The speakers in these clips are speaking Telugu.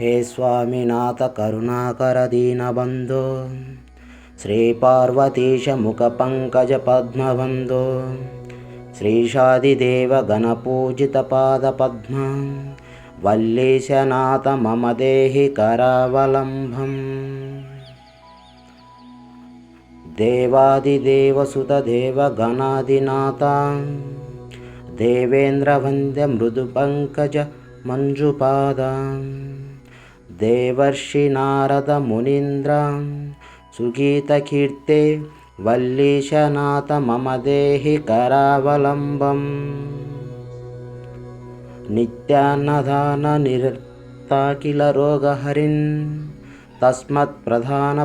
హే స్వామినాథ కరుణాకర దీనబంధో శ్రీపార్వతీశ ముఖ పంకజ పద్మబంధో శ్రీషాదిదేవ గణపూజిత పాద పద్మ వల్లీశనాథ మమ దేహి కరావలంబం దేవాదిదేవసుతదేవ గణాదినాథ దేవేంద్రవంద్య మృదు పంకజ మంజుపాద. దేవర్షి నారద మునీంద్ర సుగీతకీర్తే వల్లీశనాథ మమ దేహి కరావలంబం. నిత్యాన్నదాన నిరతాకిల రోగహరిన్ తస్మత్ ప్రధాన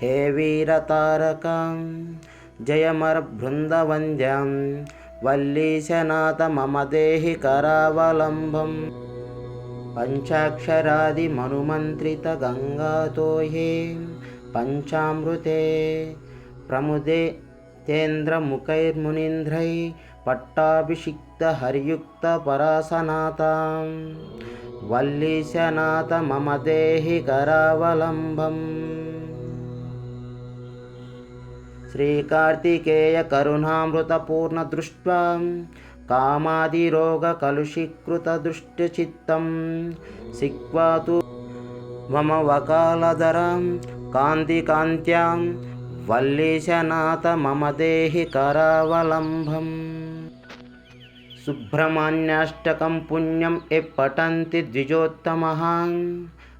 హే వీరతారకం జయమర్బృందవంద్యం వల్లీశనాథ మమ దేహి కరావలంబం పంచాక్షరాది మనుమంత్రిత గంగాతో హే పంచామృతే ప్రముదే తేంద్రముఖైర్మునింద్రై పట్టాభిషిక్త హరియుక్త పరాసనాథాం వల్లీశనాథ మమ దేహి కరావలంబం శ్రీకార్తికేయ కరుణామృతపూర్ణ దృష్ట్వా కామాదిరోగకలుషీకృత దృష్టిచిత్తం సిక్వాతు మమ వకాలధరం కాంతికాంత్యాం వల్లీశనాథ మమ దేహి కరావలంబం సుబ్రహ్మణ్యాష్టకం పుణ్యం ఎ పఠంతి ద్విజోత్తమః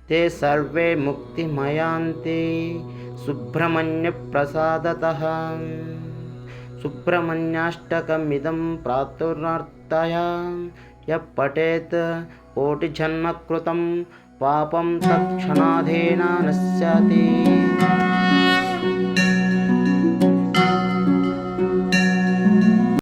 ते सर्वे मुक्तिमयान्ति सुब्रह्मण्यप्रसादतः सुब्रह्मण्याष्टकमिदं प्रातुर्नर्तया यः पठेत् कोटिजन्मकृतं पापं तत्क्षणाधेन नश्यति